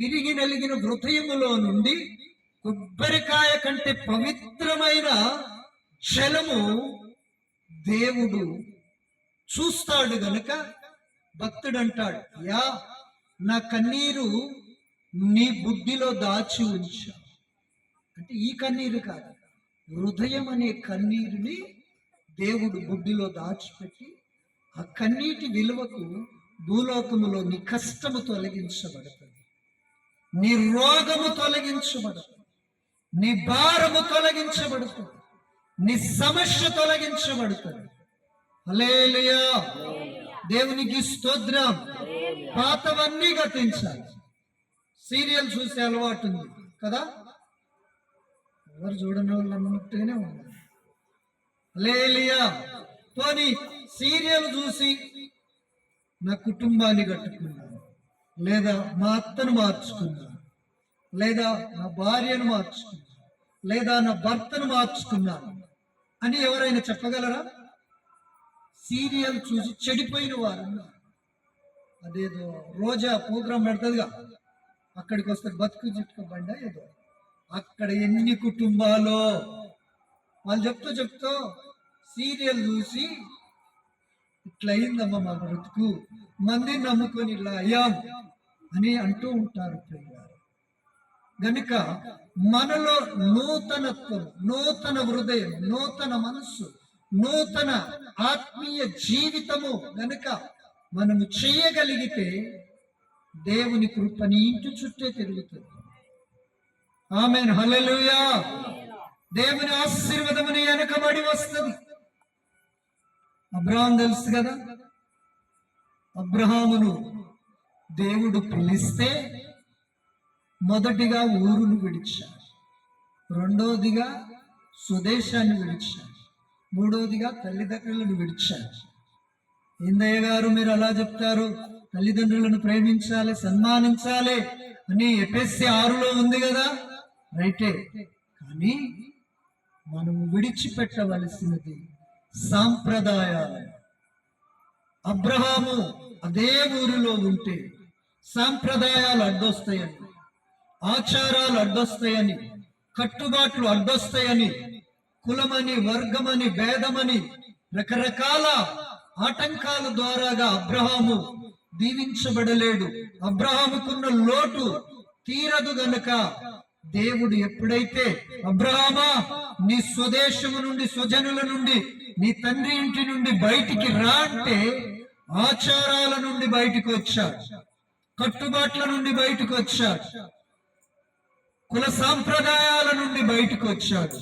తిరిగి నలిగిన హృదయములో నుండి కొబ్బరికాయ కంటే పవిత్రమైన జలము దేవుడు చూస్తాడు గనుక భక్తుడు అంటాడు యా నా కన్నీరు నీ బుద్ధిలో దాచి ఉంచా. అంటే ఈ కన్నీరు కాదు హృదయం అనే కన్నీరుని దేవుడు బుద్ధిలో దాచిపెట్టి ఆ కన్నీటి విలువకు భూలోకములో నీ కష్టము తొలగించబడతాడు. నీ రోగము తొలగించబడుతుంది నీ భారము తొలగించబడుతుంది. నీ సమస్య తొలగించబడుతుంది. అలేలుయా దేవునికి స్తోత్రం. పాతవన్నీ గతించాలి. సీరియల్ చూసే అలవాటు ఉంది కదా? ఎవరు చూడని వాళ్ళు అన్నట్టుగానే ఉన్నారు. లేలియా పోనీ సీరియల్ చూసి నా కుటుంబాన్ని కట్టుకున్నాను లేదా మా అత్తను మార్చుకున్నాను లేదా నా భార్యను మార్చుకున్నాను లేదా నా భర్తను మార్చుకున్నాను అని ఎవరైనా చెప్పగలరా? సీరియల్ చూసి చెడిపోయిన వారు అదేదో రోజా ప్రోగ్రాం పెడుతుందిగా అక్కడికి వస్తే బతుకు చిట్టుక బండ ఏదో. అక్కడ ఎన్ని కుటుంబాలు? వాళ్ళు చెప్తూ చెప్తూ సీరియల్ చూసి ఇట్లా అయిందమ్మా మా బ్రతుకు మందిని నమ్ముకొని ఇలా అయ్యాం. అని అంటూ ఉంటారు ప్రియులారా. గనుక మనలో నూతనత్వం నూతన హృదయం నూతన మనస్సు నూతన ఆత్మీయ జీవితము గనుక మనము చేయగలిగితే దేవుని కృపని ఇంటి చుట్టే తిరుగుతుంది. ఆమె హలలుయా దేవుని ఆశీర్వదముని వెనకబడి వస్తుంది. అబ్రహాం తెలుసు కదా? అబ్రహామును దేవుడు పిలిస్తే మొదటిగా ఊరును విడిచాడు. రెండవదిగా స్వదేశాన్ని విడిచాడు. మూడవదిగా తల్లిదండ్రులను విడిచాడు. ఇందయ్య గారు మీరు అలా చెప్తారు? తల్లిదండ్రులను ప్రేమించాలి సన్మానించాలి అని ఎపిఎస్సి ఆరులో ఉంది కదా? రైటే. కానీ మనము విడిచిపెట్టవలసినది సాంప్రదాయాలు. అబ్రహాము అదే ఊరిలో ఉంటే సాంప్రదాయాలు అడ్డొస్తాయని ఆచారాలు అడ్డొస్తాయని కట్టుబాట్లు అడ్డొస్తాయని కులమని వర్గమని భేదమని రకరకాల ఆటంకాల ద్వారాగా అబ్రహాము దీవించబడలేడు. అబ్రహాముకున్న లోటు తీరదు గనక దేవుడు ఎప్పుడైతే అబ్రహామా నీ స్వదేశము నుండి స్వజనుల నుండి నీ తండ్రి ఇంటి నుండి బయటికి రా అంటే ఆచారాల నుండి బయటికి వచ్చాడు. కట్టుబాట్ల నుండి బయటకు వచ్చాడు. కుల సాంప్రదాయాల నుండి బయటకు వచ్చాడు.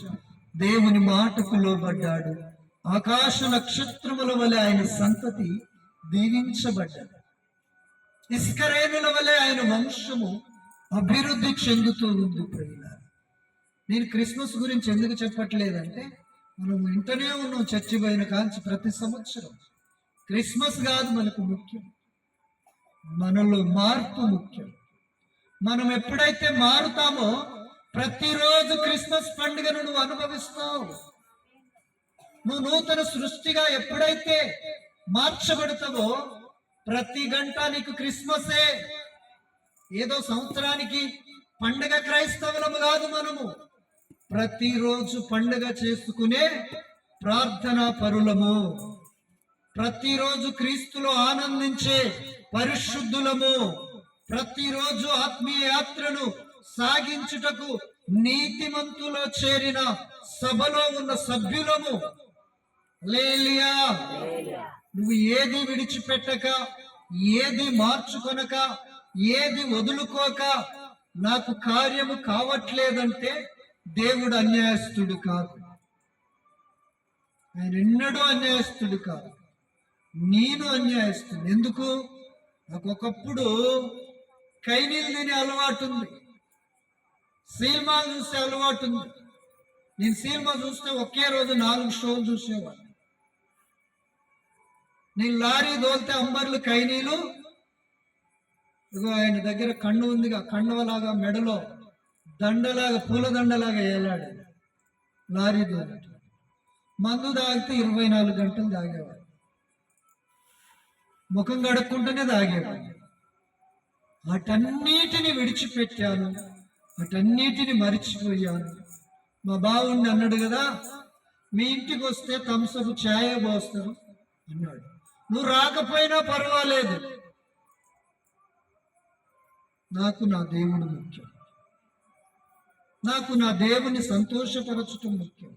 దేవుని మాటకు లోబడ్డాడు. ఆకాశ నక్షత్రముల వలె ఆయన సంతతి దీవించబడ్డాడు ఇస్కరేణుల వలె ఆయన వంశము అభివృద్ధి చెందుతూ ఉంది ప్రియులారా. నేను క్రిస్మస్ గురించి ఎందుకు చెప్పట్లేదంటే మనం వింటనే ఉన్నాం చచ్చిపోయిన కాంచి ప్రతి సంవత్సరం. క్రిస్మస్ కాదు మనకు ముఖ్యం. మనలో మార్పు ముఖ్యం. మనం ఎప్పుడైతే మారుతామో ప్రతిరోజు క్రిస్మస్ పండుగను నువ్వు అనుభవిస్తావు. నువ్వు నూతన సృష్టిగా ఎప్పుడైతే మార్చబడతావో ప్రతి గంట నీకు క్రిస్మసే. ఏదో సంవత్సరానికి పండగ క్రైస్తవులము కాదు మనము. ప్రతిరోజు పండగ చేసుకునే ప్రార్థనా పరులము. ప్రతిరోజు క్రీస్తులో ఆనందించే పరిశుద్ధులము. ప్రతిరోజు ఆత్మీయ యాత్రను సాగించుటకు నీతిమంతులో చేరిన సభలో ఉన్న సభ్యులము. లేలియా నువ్వు ఏది విడిచిపెట్టక ఏది మార్చుకొనక ఏది వదులుకోక నాకు కార్యము కావట్లేదంటే దేవుడు అన్యాయస్తుడు కాదు. ఆయన ఎన్నడూ అన్యాయస్తుడు కాదు. నేను అన్యాయస్తుడు ఎందుకు? నాకు ఒకప్పుడు కైనీలు తినే అలవాటు ఉంది. సినిమాలు చూసే అలవాటు ఉంది. నేను సినిమా చూస్తే ఒకే రోజు నాలుగు షోలు చూసేవాడిని. నేను లారీ దోల్తే అంబర్లు కైనీలు ఇగో ఆయన దగ్గర కన్ను ఉందిగా కండవలాగా మెడలో దండలాగా పూలదండలాగా దండలాగా లారీ దోలట మందు తాగితే ఇరవై నాలుగు గంటలు తాగేవాడు. ముఖం కడుక్కుంటూనే తాగేవాడు వాటన్నిటిని విడిచిపెట్టాను. వాటన్నిటిని మరిచిపోయాను. మా బావుండి అన్నాడు కదా మీ ఇంటికి వస్తే తంసపు ఛాయ పోస్తారు అన్నాడు. నువ్వు రాకపోయినా పర్వాలేదు. నాకు నా దేవుడు ముఖ్యం. నాకు నా దేవుని సంతోషపరచటం ముఖ్యం.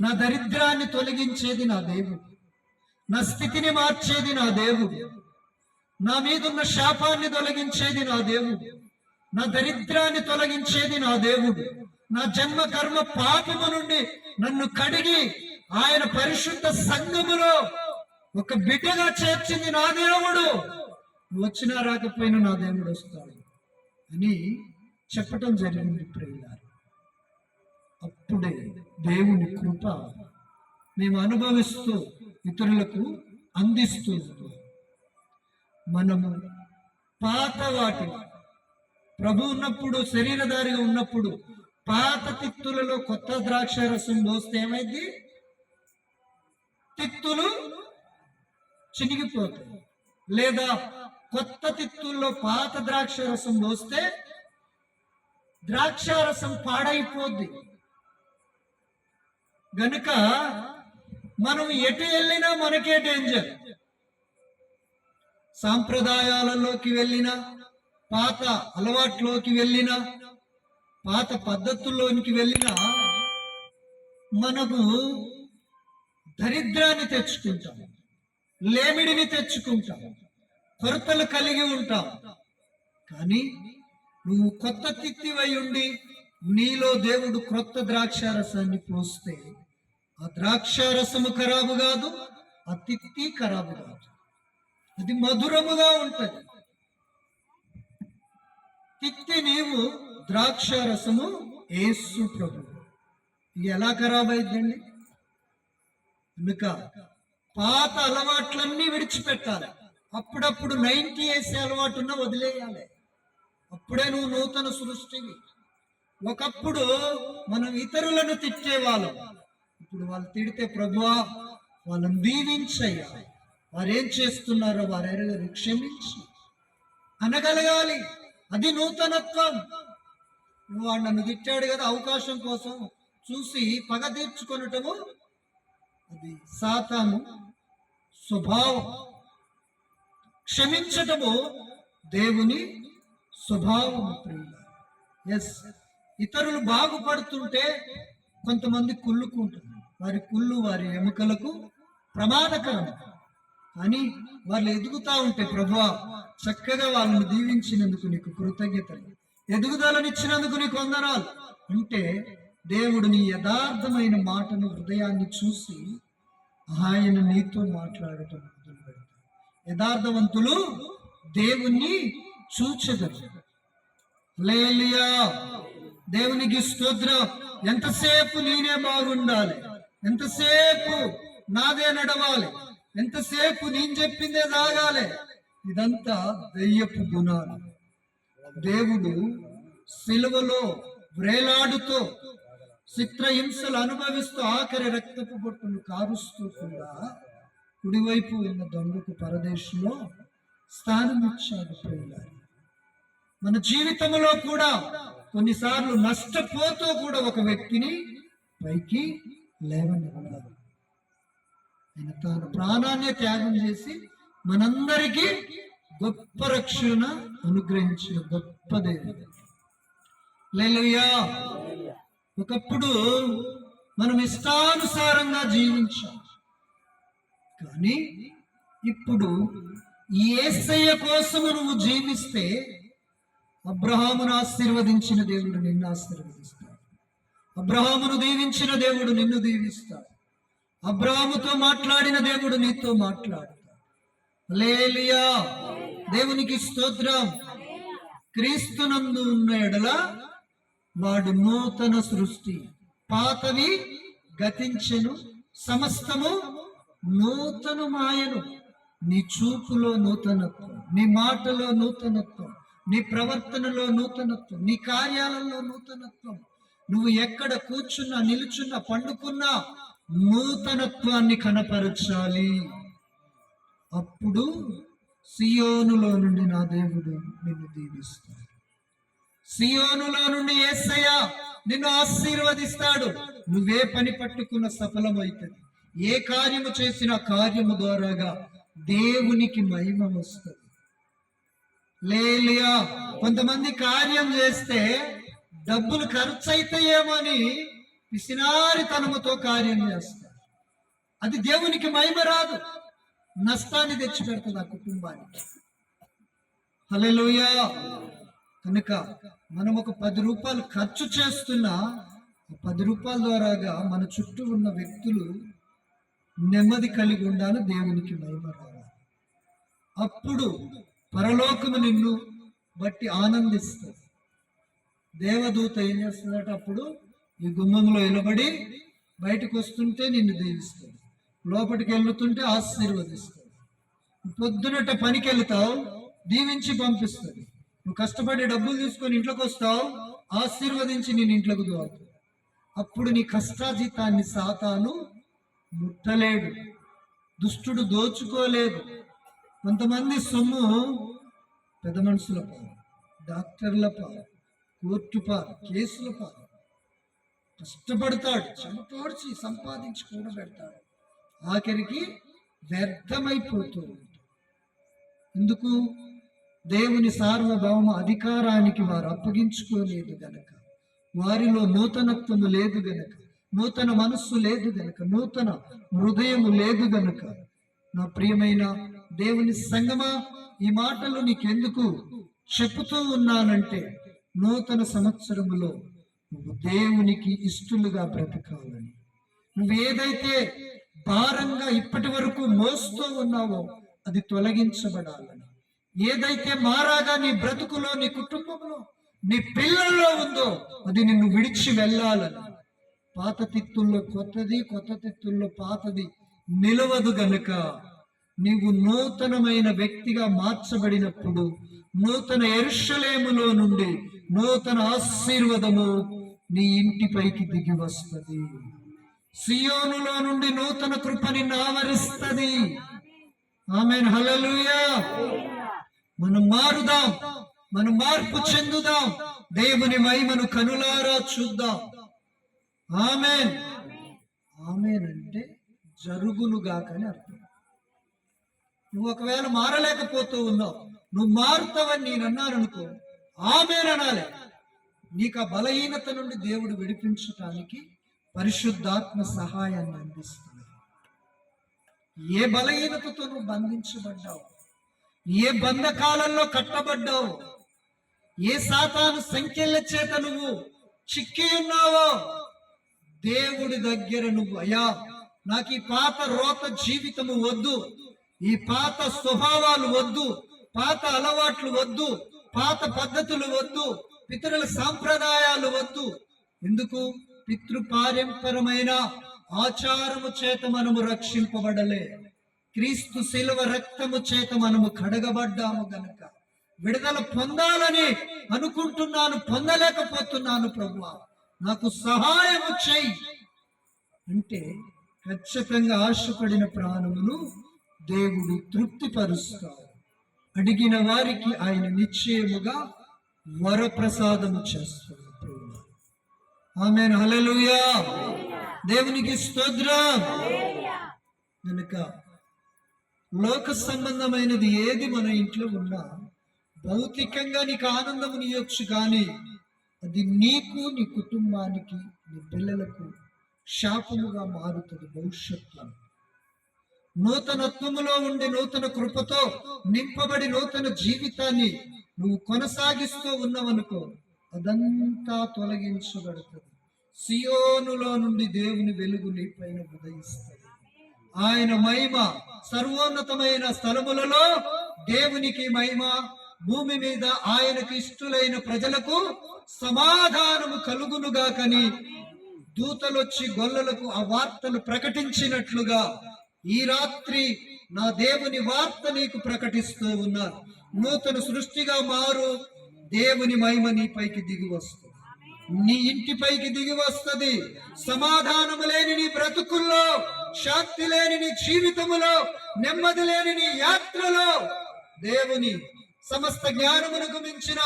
నా దరిద్రాన్ని తొలగించేది నా దేవుడు. నా స్థితిని మార్చేది నా దేవుడు. నా మీదున్న శాపాన్ని తొలగించేది నా దేవుడు. నా దరిద్రాన్ని తొలగించేది నా దేవుడు. నా జన్మ కర్మ పాపము నుండి నన్ను కడిగి ఆయన పరిశుద్ధ సంఘములో ఒక బిడ్డగా చేర్చింది నా దేవుడు. వచ్చినా రాకపోయినా నా దేవుడు వస్తాడు అని చెప్పటం జరిగింది ప్రియులారు. అప్పుడే దేవుని కృప మేము అనుభవిస్తూ ఇతరులకు అందిస్తూ మనము పాత వాటి ప్రభు ఉన్నప్పుడు శరీరధారిగా ఉన్నప్పుడు పాత తిత్తులలో కొత్త ద్రాక్ష రసం పోస్తే ఏమైంది? తిత్తులు చినిగిపోతాయి. లేదా కొత్త తిత్తుల్లో పాత ద్రాక్ష రసం పోస్తే ద్రాక్ష రసం పాడైపోద్ది. గనుక మనం ఎటు వెళ్ళినా మనకే డేంజర్ సాంప్రదాయాలలోకి వెళ్ళినా పాత అలవాట్లోకి వెళ్ళినా పాత పద్ధతుల్లోనికి వెళ్ళినా మనకు దరిద్రాన్ని తెచ్చుకుంటాం లేమిడిని తెచ్చుకుంటాం కొరతలు కలిగి ఉంటాం. కానీ నువ్వు కొత్త తిత్తివై ఉండి నీలో దేవుడు క్రొత్త ద్రాక్షారసాన్ని పోస్తే ఆ ద్రాక్ష రసము ఖరాబు కాదు ఆ తిత్తి ఖరాబు కాదు. అది మధురముగా ఉంటది. తిత్తి నీవు ద్రాక్షారసము ఏసు ప్రభు. ఇది ఎలా ఖరాబ్ అయిద్దండి కనుక పాత అలవాట్లన్నీ విడిచిపెట్టాలి. అప్పుడప్పుడు నైన్టీ వేసే అలవాటు ఉన్న వదిలేయాలి. అప్పుడే నువ్వు నూతన సృష్టివి. ఒకప్పుడు మనం ఇతరులను తిట్టేవాళ్ళం. ఇప్పుడు వాళ్ళు తిడితే ప్రభువా వాళ్ళని దీవించయ్యా. వారేం చేస్తున్నారో వారు క్షమించి అనగలగాలి. అది నూతనత్వం. నువ్వు వాడు నన్ను తిట్టాడు కదా అవకాశం కోసం చూసి పగ తీర్చుకొనటము అది సాతాను స్వభావం. క్షమించటము దేవుని స్వభావం ఎస్ ఇతరులు బాగుపడుతుంటే కొంతమంది కుళ్ళుకుంటారు. వారి కుళ్ళు వారి ఎముకలకు ప్రమాదకరం. అని వాళ్ళు ఎదుగుతా ఉంటే ప్రభువా చక్కగా వాళ్ళని దీవించినందుకు నీకు కృతజ్ఞతలు. ఎదుగుదలనిచ్చినందుకు నీకు వందనాలు. అంటే దేవుడు నీ యథార్థమైన మాటను హృదయాన్ని చూసి ఆయన నీతో మాట్లాడటం మొదలు పెడతాడు. యథార్థవంతులు దేవుణ్ణి చూచెదరు. లేలియా దేవునికి స్తోత్రం. ఎంతసేపు నేనే బాగుండాలి? ఎంతసేపు నాదే నడవాలి? ఎంతసేపు నేను చెప్పిందే సాగాలి ఇదంతా దయ్యపు గుణాలు. దేవుడు సిలువలో వ్రేలాడుతూ చిత్రహింసలు అనుభవిస్తూ ఆఖరి రక్తపు బొట్టును కారుస్తూ కూడా కుడివైపు ఉన్న దొంగకు పరదేశంలో స్థానం ఇచ్చాడు ప్రియులారా మన జీవితంలో కూడా కొన్నిసార్లు నష్టపోతూ కూడా ఒక వ్యక్తిని పైకి లేవనివ్వాలి ఆయన తాను ప్రాణాన్ని త్యాగం చేసి మనందరికీ గొప్ప రక్షణ అనుగ్రహించిన గొప్ప దేవుడు. లేలయ్యా ఒకప్పుడు మనం ఇష్టానుసారంగా జీవించాం. కానీ ఇప్పుడు ఏసయ్య కోసము నువ్వు జీవిస్తే అబ్రహామును ఆశీర్వదించిన దేవుడు నిన్ను ఆశీర్వదిస్తాడు. అబ్రహామును దీవించిన దేవుడు నిన్ను దీవిస్తాడు. అబ్రహాముతో మాట్లాడిన దేవుడు నీతో మాట్లాడతాడు. లేలియా దేవునికి స్తోత్రం. క్రీస్తునందు ఉన్న ఎడల వాడు నూతన సృష్టి. పాతవి గతించెను. సమస్తము నూతన మాయను. నీ చూపులో నూతనత్వం నీ మాటలో నూతనత్వం నీ ప్రవర్తనలో నూతనత్వం నీ కార్యాలలో నూతనత్వం. నువ్వు ఎక్కడ కూర్చున్నా నిలుచున్నా పండుకున్నా నూతనత్వాన్ని కనపరచాలి. అప్పుడు సియోనులో నుండి నా దేవుడు నిన్ను దీవిస్తాడు. సియోనులో నుండి ఏసయ్య నిన్ను ఆశీర్వదిస్తాడు. నువ్వే పని పట్టుకున్న సఫలమవుతుంది ఏ కార్యము చేసిన కార్యము ద్వారాగా దేవునికి మహిమ వస్తుంది. లేలియా కొంతమంది కార్యం చేస్తే డబ్బులు ఖర్చు అవుతాయేమో అని పిసినారితనముతో కార్యం చేస్తారు అది దేవునికి మహిమ రాదు. నష్టాన్ని తెచ్చి పెడుతుంది ఆ కుటుంబానికి. హలోయ కనుక మనం ఒక పది రూపాయలు ఖర్చు చేస్తున్నా పది రూపాయల ద్వారాగా మన చుట్టూ ఉన్న వ్యక్తులు నెమ్మది కలిగి ఉండాలి దేవునికి మహిమ రావాలి. అప్పుడు పరలోకము నిన్ను బట్టి ఆనందిస్తుంది దేవదూత ఏం చేస్తుందట అప్పుడు? ఈ గుమ్మంలో నిలబడి బయటకు వస్తుంటే నిన్ను దీవిస్తాడు. లోపలికి వెళ్తుంటే ఆశీర్వదిస్తాడు. పొద్దునట పనికి వెళ్తావు దీవించి పంపిస్తుంది నువ్వు కష్టపడి డబ్బులు తీసుకొని ఇంట్లోకి వస్తావు ఆశీర్వదించి నేను ఇంట్లోకి దోవుతావు అప్పుడు నీ కష్టాజీతాన్ని సాతాను ముట్టలేడు దుష్టుడు దోచుకోలేదు. కొంతమంది సొమ్ము పెద్ద మనుషుల పాలు డాక్టర్ల పాలు కోర్టు పాలు కేసుల పాలు. కష్టపడతాడు చెమటోడ్చి సంపాదించి కూడబెడతాడు ఆఖరికి వ్యర్థమైపోతూ ఉంటాడు. ఎందుకు? దేవుని సార్వభౌమ అధికారానికి వారు అప్పగించుకోలేదు గనక. వారిలో నూతనత్వము లేదు గనక. నూతన మనస్సు లేదు గనక. నూతన హృదయము లేదు గనక. నా ప్రియమైన దేవుని సంగమా ఈ మాటలు నీకెందుకు చెప్పుతూ ఉన్నానంటే నూతన సంవత్సరములో నువ్వు దేవునికి ఇష్టలుగా బ్రతకాలని. నువ్వేదైతే భారంగా ఇప్పటి వరకు మోస్తూ ఉన్నావో అది తొలగించబడాలని. ఏదైతే మారాగా నీ బ్రతుకులో నీ కుటుంబంలో నీ పిల్లల్లో ఉందో అది నిన్ను విడిచి వెళ్ళాలని. పాత తిత్తుల్లో కొత్తది కొత్త తిత్తుల్లో పాతది నిలవదు గనుక నీవు నూతనమైన వ్యక్తిగా మార్చబడినప్పుడు నూతన ఎరుషలేములో నుండి నూతన ఆశీర్వాదము నీ ఇంటిపైకి దిగి వస్తుంది. సియోనులో నుండి నూతన కృపని ఆవరిస్తుంది. ఆమె మనం మారుదాం. మనం మార్పు చెందుదాం. దేవుని మహిమను కనులారా చూద్దాం. ఆమెన్. ఆమెన్ అంటే జరుగునుగాకని అర్థం. నువ్వు ఒకవేళ మారలేకపోతూ ఉన్నావు నువ్వు మారుతావని నేను అన్నాను అనుకో ఆమెన్ నీకు ఆ బలహీనత నుండి దేవుడు విడిపించటానికి పరిశుద్ధాత్మ సహాయాన్ని అందిస్తున్నాడు ఏ బలహీనతతో నువ్వు బంధించబడ్డావు? ఏ బంధకాలంలో కట్టబడ్డావు? ఏ సాతాను సంఖ్యల చేత నువ్వు చిక్కి ఉన్నావో? దేవుడి దగ్గర నువ్వు అయ్యా నాకు ఈ పాత రోత జీవితము వద్దు. ఈ పాత స్వభావాలు వద్దు. పాత అలవాట్లు వద్దు. పాత పద్ధతులు వద్దు పితరుల సాంప్రదాయాలు వద్దు. ఎందుకు? పితృపారంపరమైన ఆచారము చేత మనము రక్షింపబడలే. క్రీస్తు శిలువ రక్తము చేత మనము కడగబడ్డాము గనక. విడుదల పొందాలని అనుకుంటున్నాను పొందలేకపోతున్నాను ప్రభు నాకు సహాయము చేయి. అంటే ఖచ్చితంగా ఆశపడిన ప్రాణములు దేవుడు తృప్తిపరుస్తాడు. అడిగిన వారికి ఆయన నిశ్చయముగా వరప్రసాదం చేస్తాడు ఆమె హల్లెలూయా. దేవునికి స్తోత్రం. కనుక లోక సంబంధమైనది ఏది మన ఇంట్లో ఉన్నా భౌతికంగా నీకు ఆనందం నీయొచ్చు కానీ అది నీకు నీ కుటుంబానికి నీ పిల్లలకు శాపముగా మారుతుంది భవిష్యత్తులో. నూతనత్వములో ఉండి నూతన కృపతో నింపబడి నూతన జీవితాన్ని నువ్వు కొనసాగిస్తూ ఉన్నావనుకో అదంతా తొలగించబడుతుంది. సియోనులో నుండి దేవుని వెలుగు నీపైన ఉదయిస్తుంది. ఆయన మహిమ సర్వోన్నతమైన స్థలములలో దేవునికి మహిమ భూమి మీద ఆయనకు ఇష్టలైన ప్రజలకు సమాధానము కలుగునుగాకని దూతలొచ్చి గొల్లలకు ఆ వార్తలు ప్రకటించినట్లుగా ఈ రాత్రి నా దేవుని వార్త నీకు ప్రకటిస్తూ ఉన్నారు. నూతన సృష్టిగా మారు. దేవుని మహిమ నీపైకి దిగి వస్తుంది. నీ ఇంటిపైకి దిగి వస్తుంది. సమాధానము లేని నీ బ్రతుకుల్లో శాంతి లేని నీ జీవితములో నెమ్మది లేని నీ యాత్రలో దేవుని సమస్త జ్ఞానమునకు మించిన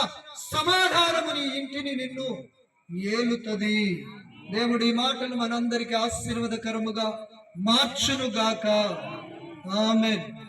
సమాధానముని ఇంటిని నిన్ను ఏలుతది. దేవుడి మాటలు మనందరికి ఆశీర్వదకరముగా మార్చునుగాక. ఆమెన్.